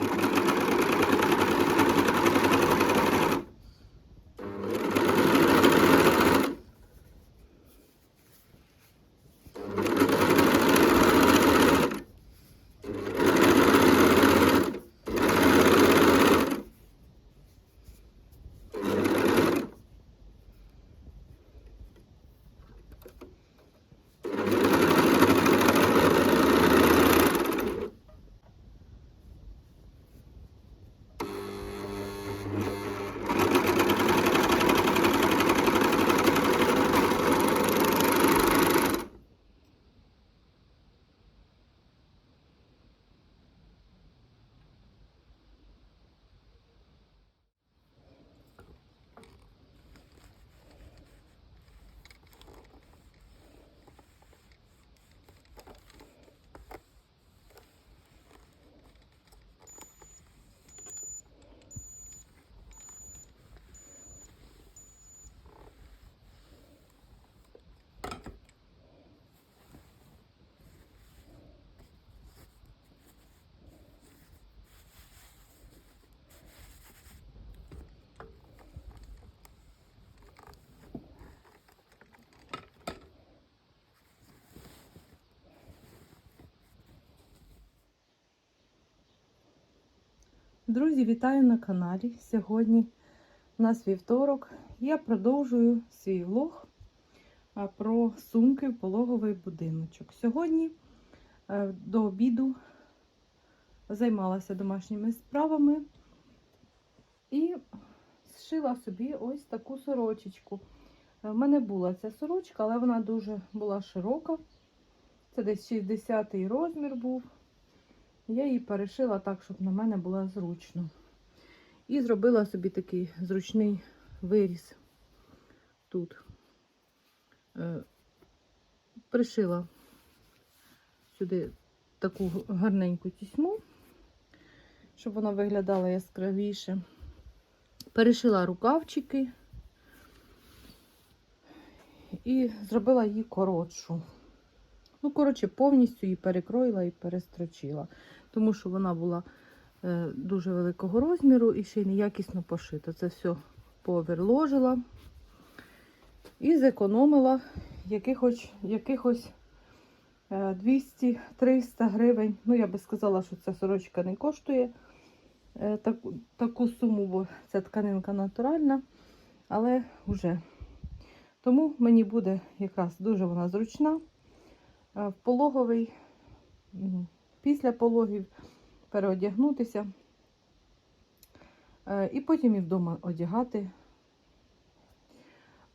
Дякую. Друзі, вітаю на каналі. Сьогодні у нас вівторок. Я продовжую свій влог про сумки в пологовий будиночок. Сьогодні е, до обіду займалася домашніми справами і зшила собі ось таку сорочечку. Е, В мене була ця сорочка, але вона дуже була широка. Це десь 60-й розмір був. Я її перешила так, щоб на мене було зручно. І зробила собі такий зручний виріз тут. Е, Пришила сюди таку гарненьку тісьму, щоб вона виглядала яскравіше. Перешила рукавчики і зробила її коротшу. Ну, коротше, повністю її перекроїла і перестрочила, тому що вона була е, дуже великого розміру і ще й неякісно пошита. Це все поверложила і зекономила якихось, якихось е, 200-300 гривень. Ну, я би сказала, що ця сорочка не коштує е, таку, таку суму, бо ця тканинка натуральна, але вже. Тому мені буде якраз дуже вона зручна. Е, в пологовий, після пологів переодягнутися. Е, І потім і вдома одягати.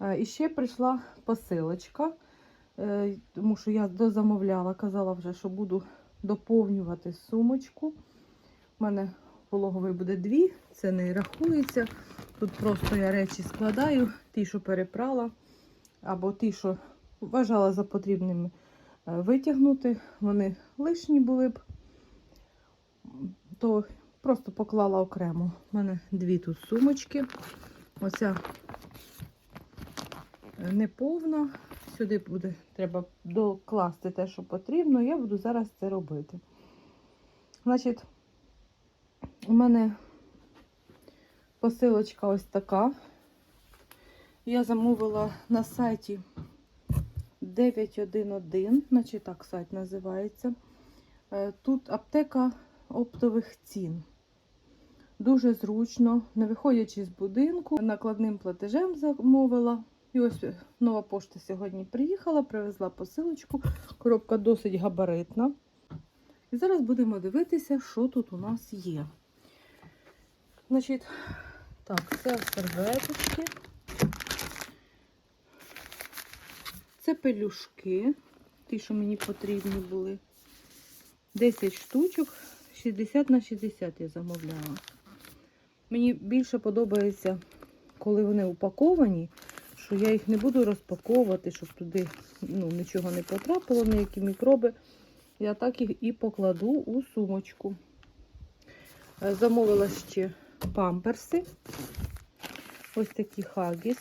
Е, І ще прийшла посилочка, тому що я дозамовляла, казала вже, що буду доповнювати сумочку. У мене пологовий буде дві, це не рахується. Тут просто я речі складаю, ті, що перепрала, або ті, що вважала за потрібними витягнути. Вони лишні були б, то просто поклала окремо. У мене дві тут сумочки. Оця е, неповна. Сюди буде треба докласти те, що потрібно. Я буду зараз це робити. Значить, у мене посилочка ось така. Я замовила на сайті 911, значить так сайт називається. Е, Тут аптека оптових цін. Дуже зручно, не виходячи з будинку, накладним платежем замовила. І ось нова пошта сьогодні приїхала, привезла посилочку. Коробка досить габаритна. І зараз будемо дивитися, що тут у нас є. Значить, так, це серветочки. Це пелюшки, ті, що мені потрібні були. 10 штучок, 60 на 60 я замовляла. Мені більше подобається, коли вони упаковані, що я їх не буду розпаковувати, щоб туди ну, нічого не потрапило, ніякі мікроби. Я так їх і покладу у сумочку. Е, Замовила ще памперси. Ось такі хагіс.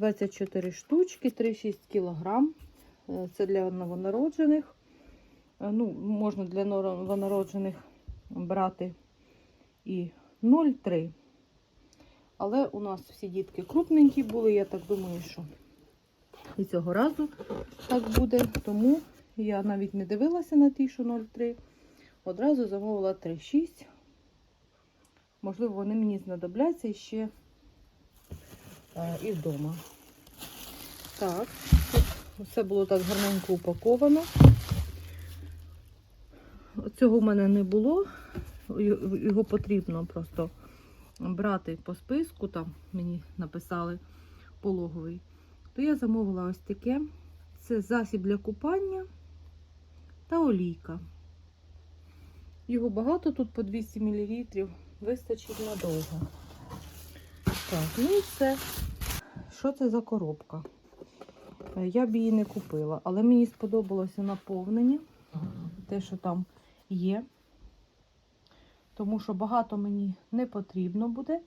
24 штучки, 3-6 кілограм. Е, Це для новонароджених. Е, Ну, можна для новонароджених брати і 0,3. Але у нас всі дітки крупненькі були, я так думаю, що і цього разу так буде. Тому я навіть не дивилася на ті, що 0,3. Одразу замовила 3,6. Можливо, вони мені знадобляться ще е, і вдома. Так, все було так гарненько упаковано. Цього в мене не було. Його потрібно просто брати по списку, там мені написали пологовий. То я замовила ось таке. Це засіб для купання та олійка. Його багато, тут по 200 мл, вистачить надовго. Так, ну і все. Що це за коробка? Е, Я б її не купила, але мені сподобалося наповнення, те, що там є. Тому що багато мені не потрібно буде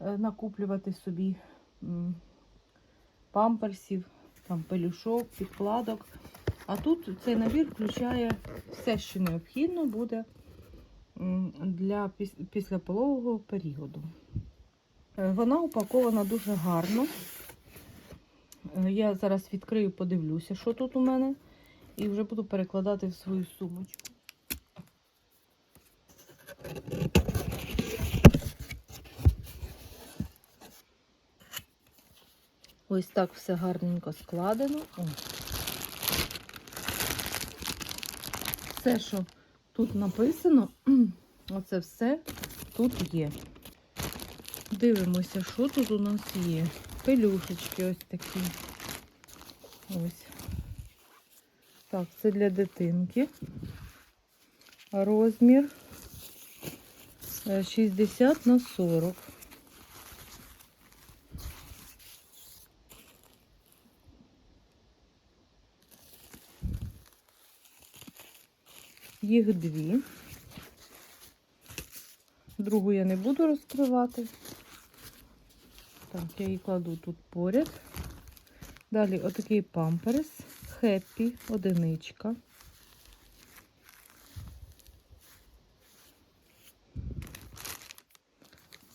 е, накуплювати собі памперсів, там, пелюшок, підкладок. А тут цей набір включає все, що необхідно буде для піс- післяпологового періоду. Е, Вона упакована дуже гарно. Е, Я зараз відкрию, подивлюся, що тут у мене, і вже буду перекладати в свою сумочку. Ось так все гарненько складено. О. Все, що тут написано, оце все тут є. Дивимося, що тут у нас є. Пелюшечки ось такі. Ось. Так, це для дитинки. Розмір е, 60 на 40. Їх дві. Другу я не буду розкривати. Так, я її кладу тут поряд. Далі отакий памперс. Хеппі, одиничка.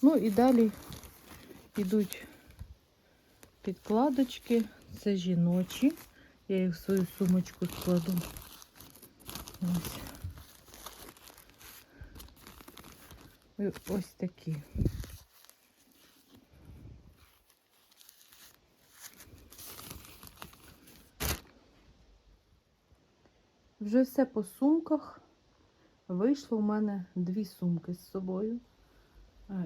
Ну і далі йдуть підкладочки. Це жіночі. Я їх в свою сумочку складу. Ось. Ось такі. Вже все по сумках. Вийшло у мене дві сумки з собою.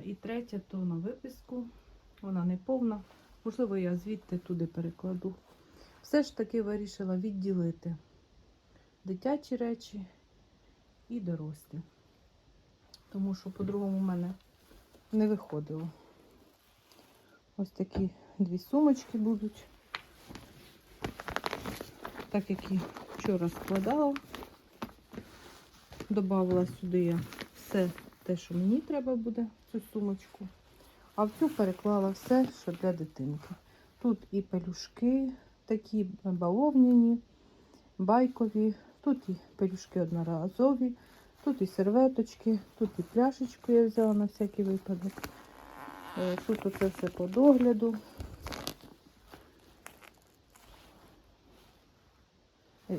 І третя то на виписку. Вона не повна. Можливо, я звідти туди перекладу. Все ж таки вирішила відділити дитячі речі і дорослі. Тому що по-другому в мене не виходило. Ось такі дві сумочки будуть. Так як і вчора складала. Добавила сюди я все те, що мені треба буде цю сумочку. А в цю переклала все, що для дитинки. Тут і пелюшки, такі бавовняні, байкові, тут і пелюшки одноразові, тут і серветочки, тут і пляшечку я взяла на всякий випадок. Е, Тут оце все по догляду.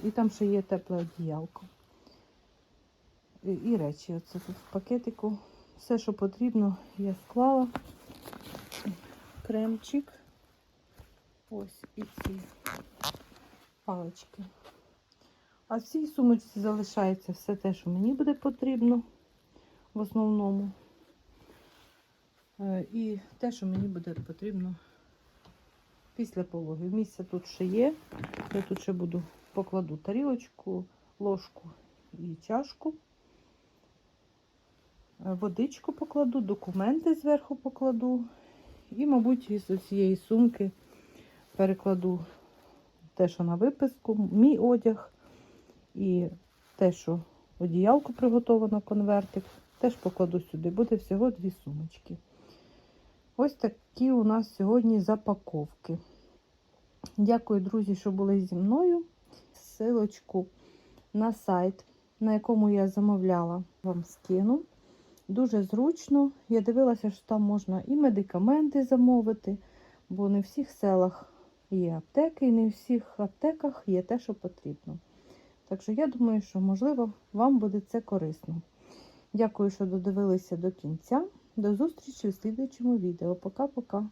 І там ще є тепле одіялко. І, речі. Оце тут в пакетику. Все, що потрібно, я склала. Кремчик. Ось і ці палички. А в цій сумочці залишається все те, що мені буде потрібно в основному. Е, І те, що мені буде потрібно після пологів. Місце тут ще є. Я тут ще буду покладу тарілочку, ложку і чашку. Е, Водичку покладу, документи зверху покладу. І, мабуть, із цієї сумки перекладу те, що на виписку, мій одяг і те, що одіялку приготовано, конвертик, теж покладу сюди. Буде всього дві сумочки. Ось такі у нас сьогодні запаковки. Дякую, друзі, що були зі мною. Силочку на сайт, на якому я замовляла, вам скину. Дуже зручно. Я дивилася, що там можна і медикаменти замовити, бо не в всіх селах є аптеки, і не в всіх аптеках є те, що потрібно. Так що я думаю, що можливо вам буде це корисно. Дякую, що додивилися до кінця. До зустрічі у слідуючому відео. Пока-пока.